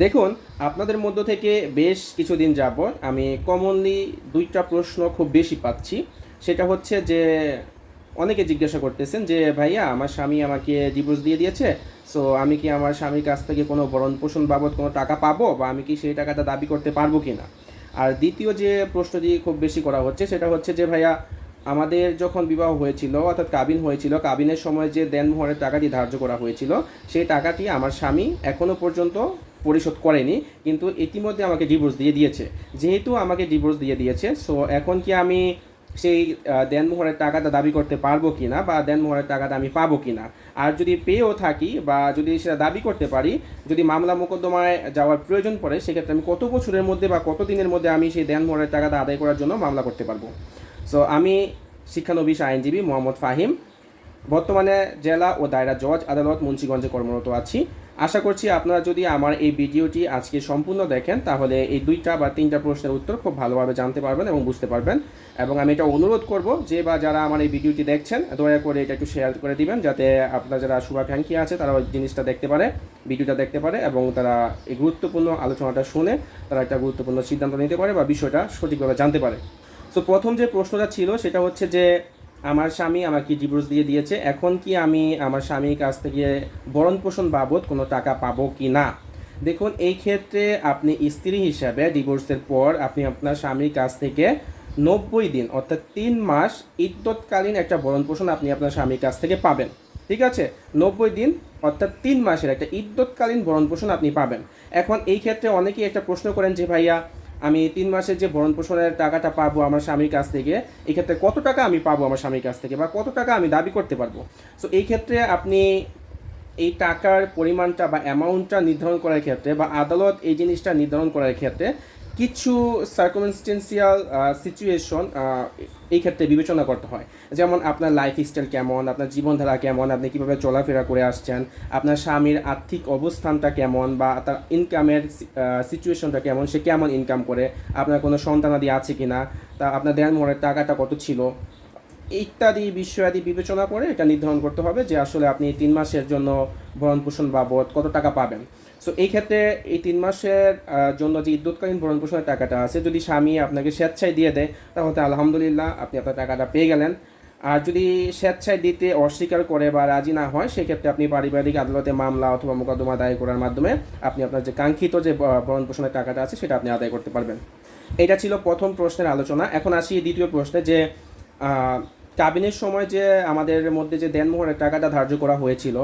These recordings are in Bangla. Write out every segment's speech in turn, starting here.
দেখুন, আপনাদের মধ্য থেকে বেশ কিছুদিন যাবৎ আমি কমনলি দুইটা প্রশ্ন খুব বেশি পাচ্ছি। সেটা হচ্ছে যে, অনেকে জিজ্ঞাসা করতেছেন যে, ভাইয়া, আমার স্বামী আমাকে ডিভোর্স দিয়ে দিয়েছে সো আমি কি আমার স্বামীর কাছ থেকে কোনো ভরণ পোষণ বাবদ কোনো টাকা পাবো বা আমি কি সেই টাকাটা দাবি করতে পারব কি না আর দ্বিতীয় যে প্রশ্নটি খুব বেশি করা হচ্ছে, সেটা হচ্ছে যে, ভাইয়া, আমাদের যখন বিবাহ হয়েছিল, অর্থাৎ কাবিন হয়েছিল, কাবিনের সময় যে দেনমোহরের টাকাটি ধার্য করা হয়েছিল, সেই টাকাটি আমার স্বামী এখনও পর্যন্ত পরিশোধ করেনি, কিন্তু ইতিমধ্যে আমাকে ডিভোর্স দিয়ে দিয়েছে। যেহেতু আমাকে ডিভোর্স দিয়ে দিয়েছে সো এখন কি আমি সেই দেনমোহরের টাকাটা দাবি করতে পারব কি না বা দেনমোহরের টাকাটা আমি পাবো কি না আর যদি পেয়েও থাকি বা যদি সেটা দাবি করতে পারি, যদি মামলা মোকদ্দমায় যাওয়ার প্রয়োজন পড়ে, সেক্ষেত্রে আমি কত বছরের মধ্যে বা কত দিনের মধ্যে আমি সেই দেনমোহরের টাকাটা আদায় করার জন্য মামলা করতে পারব? সো আমি শিক্ষানবিশ আইনজীবী মোহাম্মদ ফাহিম বর্তমানে জেলা ও দায়রা জজ আদালত মুন্সিগঞ্জে কর্মরত আছি। আশা করছি আপনারা যদি আমার এই ভিডিওটি আজকে সম্পূর্ণ দেখেন, তাহলে এই দুইটা বা তিনটা প্রশ্নের উত্তর খুব ভালোভাবে জানতে পারবেন এবং বুঝতে পারবেন। এবং আমি এটা অনুরোধ করব, যে বা যারা আমার এই ভিডিওটি দেখছেন, দয়া করে এটা একটু শেয়ার করে দিবেন, যাতে আপনার যারা শুভাকাঙ্ক্ষী আছে তারা ওই জিনিসটা দেখতে পারে, ভিডিওটা দেখতে পারে এবং তারা এই গুরুত্বপূর্ণ আলোচনাটা শুনে তারা একটা গুরুত্বপূর্ণ সিদ্ধান্ত নিতে পারে বা বিষয়টা সঠিকভাবে জানতে পারে। সো প্রথম যে প্রশ্নটা ছিল, সেটা হচ্ছে যে আমার স্বামী আমাকে ডিভোর্স দিয়ে দিয়েছে। এখন কি আমি আমার স্বামীর কাছ থেকে ভরণ পোষণ বাবদ কোনো টাকা পাবো কি না? দেখুন, এই ক্ষেত্রে আপনি স্ত্রী হিসাবে ডিভোর্সের পর আপনি আপনার স্বামীর কাছ থেকে নব্বই দিন, অর্থাৎ তিন মাস ইদ্যৎকালীন একটা ভরণ পোষণ আপনি আপনার স্বামীর কাছ থেকে পাবেন। ঠিক আছে? নব্বই দিন, অর্থাৎ তিন মাসের একটা ইদ্যৎকালীন ভরণ পোষণ আপনি পাবেন। এখন এই ক্ষেত্রে অনেকেই একটা প্রশ্ন করেন যে ভাইয়া আমি তিন মাসের যে ভরণ পোষণের টাকাটা পাবো আমার স্বামীর কাছ থেকে এক্ষেত্রে ক্ষেত্রে কত টাকা আমি পাবো আমার স্বামীর কাছ থেকে বা কত টাকা আমি দাবি করতে পারব? সো এই ক্ষেত্রে আপনি এই টাকার পরিমাণটা বা অ্যামাউন্টটা নির্ধারণ করার ক্ষেত্রে বা আদালত এই জিনিসটা নির্ধারণ করার ক্ষেত্রে কিছু সার্কমস্টেন্সিয়াল সিচুয়েশন এই ক্ষেত্রে বিবেচনা করতে হয়। যেমন আপনার লাইফ স্টাইল কেমন, আপনার জীবনধারা কেমন, আপনি কীভাবে চলাফেরা করে আসছেন, আপনার স্বামীর আর্থিক অবস্থানটা কেমন বা তার ইনকামের সিচুয়েশনটা কেমন, সে কেমন ইনকাম করে, আপনার কোনো সন্তানাদি আছে কি না তা আপনার দেন মনের টাকাটা কত ছিল ইত্যাদি বিষয়াদি বিবেচনা করে এটা নির্ধারণ করতে হবে যে আসলে আপনি তিন মাসের জন্য ভরণ পোষণ বাবদ কত টাকা পাবেন। সো এই ক্ষেত্রে এই তিন মাসের জন্য যে বিদ্যুৎকালীন ভরণ পোষণের টাকাটা আছে, যদি স্বামী আপনাকে স্বেচ্ছায় দিয়ে দেয়, তাহলে আলহামদুলিল্লাহ আপনি আপনার টাকাটা পেয়ে গেলেন। আর যদি স্বেচ্ছায় দিতে অস্বীকার করে বা রাজি না হয়, সেক্ষেত্রে আপনি পারিবারিক আদালতে মামলা অথবা মোকদ্দমা দায়ের করার মাধ্যমে আপনি আপনার যে কাঙ্ক্ষিত যে ভরণ পোষণের টাকাটা আছে, সেটা আপনি আদায় করতে পারবেন। এটা ছিল প্রথম প্রশ্নের আলোচনা। এখন আসি দ্বিতীয় প্রশ্নে যে কাবিনের সময় যে আমাদের মধ্যে যে দেনমোহরের টাকাটা ধার্য করা হয়েছিল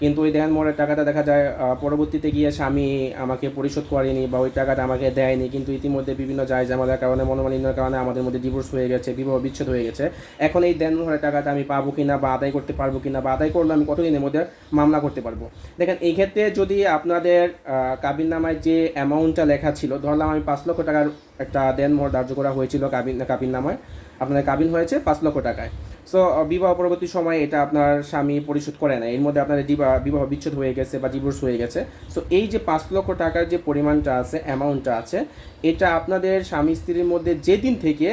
কিন্তু ওই দেনমোহরের টাকাটা দেখা যায় পরবর্তীতে গিয়ে স্বামী আমাকে পরিশোধ করেনি বা ওই টাকাটা আমাকে দেয়নি। কিন্তু ইতিমধ্যে বিভিন্ন যায় জামালার কারণে, মনোমালিন্যের কারণে আমাদের মধ্যে ডিভোর্স হয়ে গেছে, বিবাহ বিচ্ছেদ হয়ে গেছে। এখন এই দেনমোহরের টাকাটা আমি পাবো কিনা বা আদায় করতে পারব কিনা বা আদায় করলে আমি কতদিনের মধ্যে মামলা করতে পারব? দেখেন, এই ক্ষেত্রে যদি আপনাদের কাবিন নামায় যে অ্যামাউন্টটা লেখা ছিল ধরলাম আমি পাঁচ লক্ষ টাকার একটা দেনমোহর ধার্য করা হয়েছিল কাবিন কাবিন নামায়। আপনার কাবিন হয়েছে পাঁচ লক্ষ টাকায়। সো বিবাহ পরবর্তী সময়ে এটা আপনার স্বামী পরিশোধ করে না এর মধ্যে আপনার বিবাহ বিচ্ছেদ হয়ে গেছে বা ডিভোর্স হয়ে গেছে। সো এই যে পাঁচ লক্ষ টাকার যে পরিমাণটা আছে অ্যামাউন্টটা আছে, এটা আপনাদের স্বামী স্ত্রীর মধ্যে যেদিন থেকে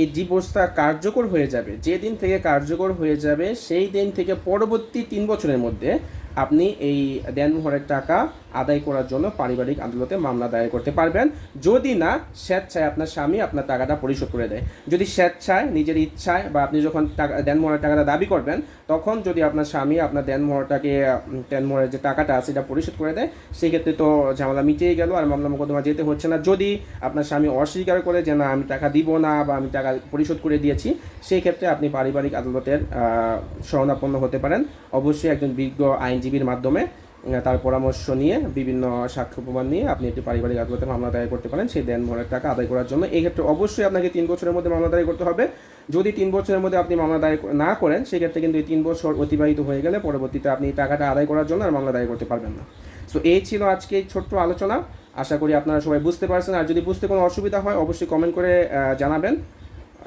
এই ডিভোর্সটা কার্যকর হয়ে যাবে, যেদিন থেকে কার্যকর হয়ে যাবে, সেই দিন থেকে পরবর্তী তিন বছরের মধ্যে আপনি এই দেনমোহরের টাকা আদায় করার জন্য পারিবারিক আদালতে মামলা দায়ের করতে পারবেন। যদি না স্বেচ্ছায় আপনার স্বামী আপনার টাকাটা পরিশোধ করে দেয়। যদি স্বেচ্ছায় নিজের ইচ্ছায় বা আপনি যখন টাকা দেনমোহরের টাকাটা দাবি করবেন তখন যদি আপনার স্বামী আপনার দেনমোহরটাকে উম, দেনমোহরের যে টাকাটা আছে সেটা পরিশোধ করে দেয় সেক্ষেত্রে তো ঝামেলা মিটিয়ে গেল আর মামলা মোকদ্দমা যেতে হচ্ছে না। যদি আপনার স্বামী অস্বীকার করে যে না আমি টাকা দিব না বা আমি টাকা পরিশোধ করে দিয়েছি সেই ক্ষেত্রে আপনি পারিবারিক আদালতের শরণাপন্ন হতে পারেন। অবশ্যই একজন বিজ্ঞ আইনজীবীর মাধ্যমে তার পরামর্শ নিয়ে বিভিন্ন সাক্ষ্য প্রমাণ নিয়ে আপনি একটি পারিবারিক আদালতে মামলা দায়ের করতে পারেন। সেই দেন ভরের টাকা আদায় করার জন্য। এই ক্ষেত্রে অবশ্যই আপনাকে তিন বছরের মধ্যে মামলা দায়ের করতে হবে। যদি তিন বছরের মধ্যে আপনি মামলা দায়ের না করেন, সেক্ষেত্রে কিন্তু এই তিন বছর অতিবাহিত হয়ে গেলে পরবর্তীতে আপনি টাকাটা আদায় করার জন্য আর মামলা দায়ের করতে পারবেন না। সো এই ছিল আজকে এই ছোট্ট আলোচনা। আশা করি আপনারা সবাই বুঝতে পারছেন। আর যদি বুঝতে কোনো অসুবিধা হয়, অবশ্যই কমেন্ট করে জানাবেন।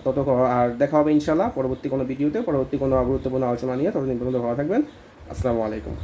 তত আর দেখা হবে ইনশাল্লাহ পরবর্তী কোনো ভিডিওতে। পরবর্তী কোনো গুরুত্বপূর্ণ আলোচনা নিয়ে। ততদিন পর্যন্ত ভালো থাকবেন। আসসালামু আলাইকুম।